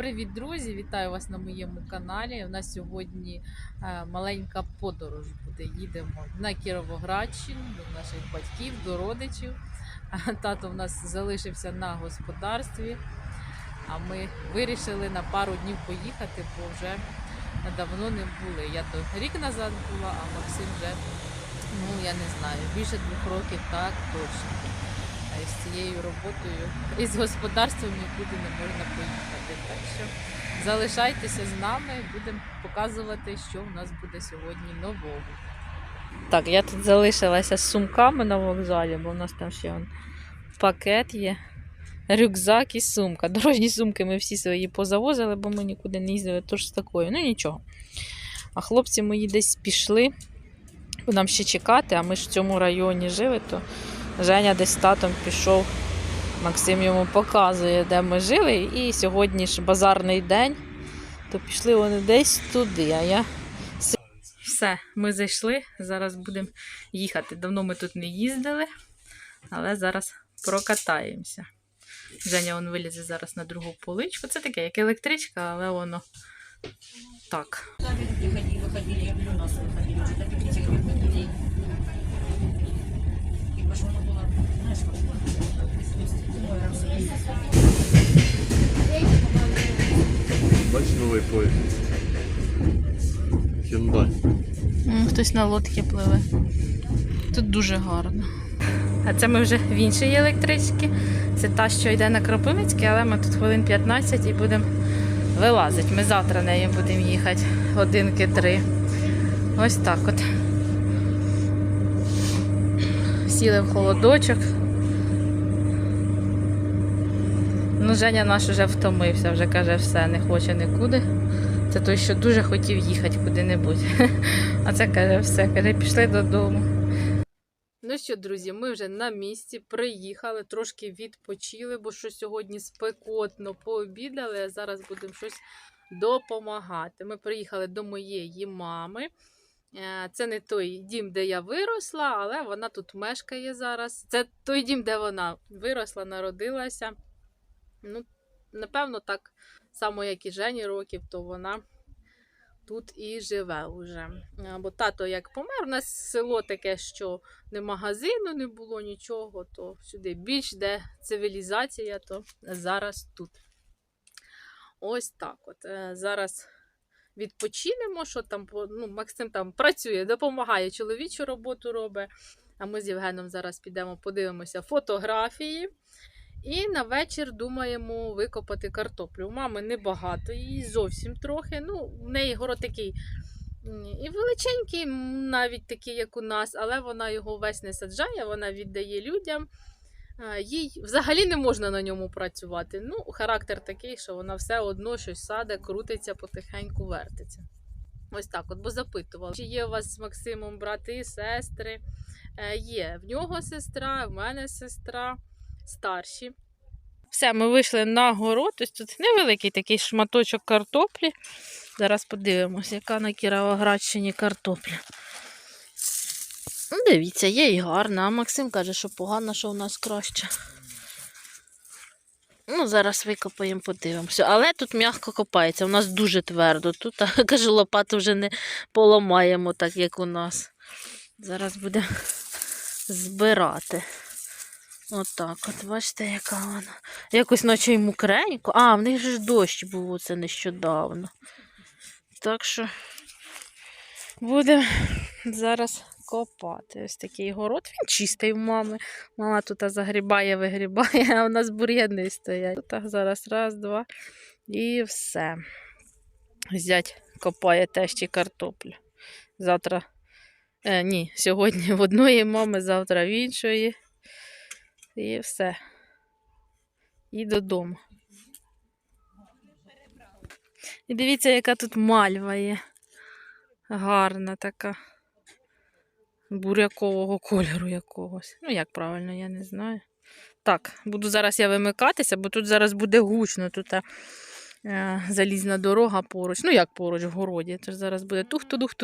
Привіт, друзі! Вітаю вас на моєму каналі. У нас сьогодні е, маленька подорож буде. Їдемо на Кіровоградщину до наших батьків, до родичів. Тато в нас залишився на господарстві. А ми вирішили на пару днів поїхати, бо вже давно не були. Я то рік назад була, а Максим вже, ну я не знаю, більше двох років так точно. А з цією роботою і з господарством нікуди не можна поїхати. Так що залишайтеся з нами, будемо показувати, що у нас буде сьогодні нового. Так, я тут залишилася з сумками на вокзалі, бо у нас там ще он, пакет є, рюкзак і сумка. Дорожні сумки ми всі свої позавозили, бо ми нікуди не їздили, тож з такою. Ну нічого. А хлопці мої десь пішли, нам ще чекати, а ми ж в цьому районі жили, то Женя десь з татом пішов. Максим йому показує, де ми жили. І сьогодні ж базарний день, то пішли вони десь туди. А я с- все, ми зайшли. Зараз будемо їхати. Давно ми тут не їздили, але зараз прокатаємося. Женя он вилізе зараз на другу поличку. Це таке, як електричка, але воно так. Выходили, выходили, я говорю, у нас выходили, Хтось на лодці пливе. Тут дуже гарно. А це ми вже в іншій електричці. Це та, що йде на Кропивницький, але ми тут хвилин 15 і будемо вилазити. Ми завтра нею будемо їхати годинки три. Ось так от. Сіли в холодочок. Ну, Женя наш вже втомився, вже каже, все, не хоче нікуди. Це той, що дуже хотів їхати куди-небудь. А це каже, все, каже, пішли додому. Ну що, друзі, ми вже на місці приїхали, трошки відпочили, бо що сьогодні спекотно пообідали, а зараз будемо щось допомагати. Ми приїхали до моєї мами. Е, Це не той дім, де я виросла, але вона тут мешкає зараз. Це той дім, де вона виросла, народилася. Ну, напевно, так само, як і Жені років, то вона тут і живе вже. Бо тато як помер, у нас село таке, що не магазину не було нічого, то сюди більш де цивілізація, то зараз тут. Ось так от. Е, Зараз відпочинемо, що там ну, Максим там працює, допомагає, чоловічу роботу робить. А ми з Євгеном зараз підемо, подивимося фотографії. І на вечір думаємо викопати картоплю. У мами небагато, її зовсім трохи. Ну, в неї город такий і величенький, навіть такий, як у нас, але вона його весь не саджає, вона віддає людям. Їй взагалі не можна на ньому працювати. Ну, характер такий, що вона все одно щось саде, крутиться, потихеньку вертиться. Ось так, от, бо запитувала, чи є у вас з Максимом брати, сестри. Е, є в нього сестра, в мене сестра старші. Все, ми вийшли на город. Ось тут невеликий такий шматочок картоплі. Зараз подивимося, яка на Кіровоградщині картопля. Ну, дивіться, є і гарна, а Максим каже, що погано, що у нас краще. Ну, зараз викопаємо, подивимося. Але тут м'яко копається, у нас дуже твердо. Тут, а, каже, лопату вже не поламаємо, так як у нас. Зараз будемо збирати. Отак, от, бачите, яка вона. Якось наче й мокренько. А, в них ж дощ був оце нещодавно. Так що будемо зараз копати. Ось такий город. Він чистий в мами. Мама тут загрібає, вигрібає, а у нас бур'яни стоять. Тут зараз раз, два і все. Зять копає теж ті картоплю. Завтра. Е, ні, сьогодні в одної мами, завтра в іншої. І все. І додому. І дивіться, яка тут мальва є. Гарна така. Бурякового кольору якогось. Ну, як правильно, я не знаю. Так, буду зараз я вимикатися, бо тут зараз буде гучно. Тут е, залізна дорога поруч. Ну, як поруч в городі. Тож зараз буде тух-тудух,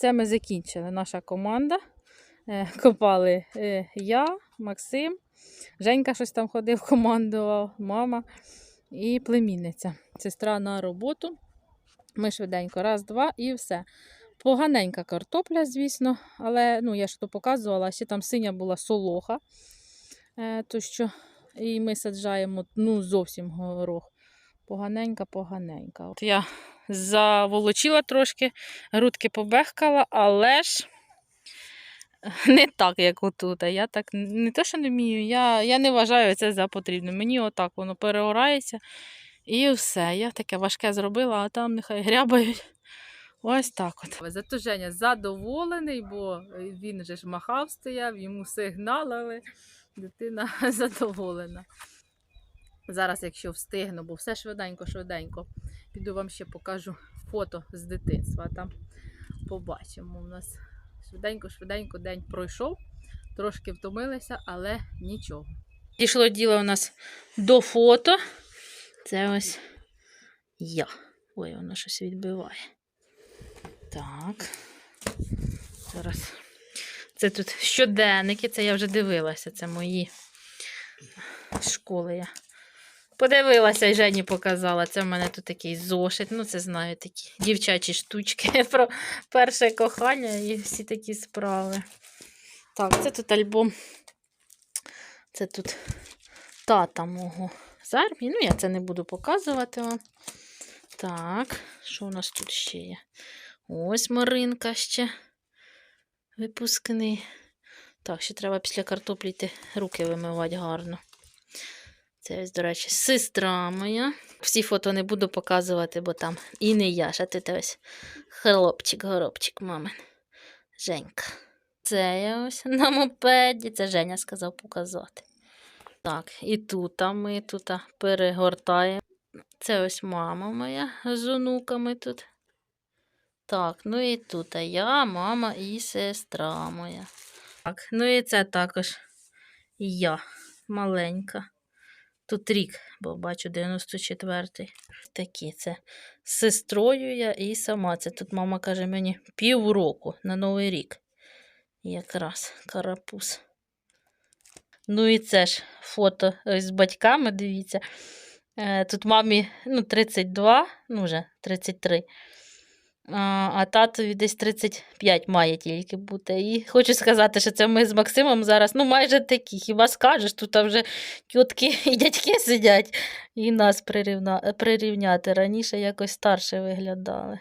все ми закінчили. Наша команда. Е, Копали е, я, Максим, Женька щось там ходив, командував, мама і племінниця. Сестра на роботу. Ми швиденько, раз, два і все. Поганенька картопля, звісно, але ну, я ж то показувала, ще там синя була солоха. Е, то що, і ми саджаємо ну, зовсім горох. Поганенька, поганенька. От я заволочила трошки, грудки побехкала, але ж не так, як отут. Я так не те, що не вмію, я, я не вважаю це за потрібне. Мені отак воно перегорається і все. Я таке важке зробила, а там нехай грябають. Ось так от. Зато Женя задоволений, бо він же ж махав стояв, йому сигналили. Дитина задоволена. Зараз, якщо встигну, бо все швиденько-швиденько, піду вам ще покажу фото з дитинства. Там побачимо. У нас швиденько-швиденько день пройшов. Трошки втомилися, але нічого. Дійшло діло у нас до фото. Це ось я. Ой, воно щось відбиває. Так. Зараз. Це тут щоденники, це я вже дивилася, це мої школи. Я подивилася і Жені показала. Це в мене тут такий зошит. Ну, це знаю такі дівчачі штучки про перше кохання і всі такі справи. Так, це тут альбом. Це тут тата мого з армії. Ну, я це не буду показувати вам. Так, що у нас тут ще є? Ось Маринка ще. Випускний. Так, ще треба після картоплі йти руки вимивати гарно. Це ось, до речі, сестра моя. Всі фото не буду показувати, бо там і не я, а ти ось хлопчик, горобчик, мамин. Женька. Це я ось на мопеді. Це Женя сказав показати. Так, і тут ми тут перегортаємо. Це ось мама моя з онуками тут. Так, ну і тут я, мама і сестра моя. Так, ну і це також я маленька. Тут рік, бо бачу 94-й. Такі це з сестрою я і сама. Це тут мама каже мені півроку на Новий рік. Якраз карапуз. Ну і це ж фото з батьками, дивіться. Е, Тут мамі ну, 32, ну вже 33. А, татові десь 35 має тільки бути. І хочу сказати, що це ми з Максимом зараз ну, майже такі. Хіба скажеш, тут вже тітки і дядьки сидять і нас прирівна... прирівняти. Раніше якось старше виглядали.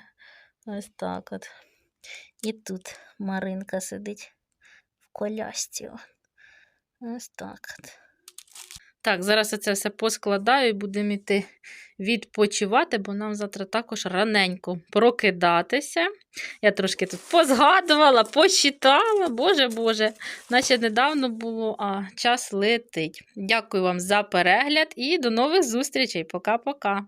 Ось так от. І тут Маринка сидить в колясці. Ось так от. Так, зараз я це все поскладаю і будемо йти відпочивати, бо нам завтра також раненько прокидатися. Я трошки тут позгадувала, посчитала, боже Боже, наче недавно було, а час летить. Дякую вам за перегляд і до нових зустрічей. Пока-пока.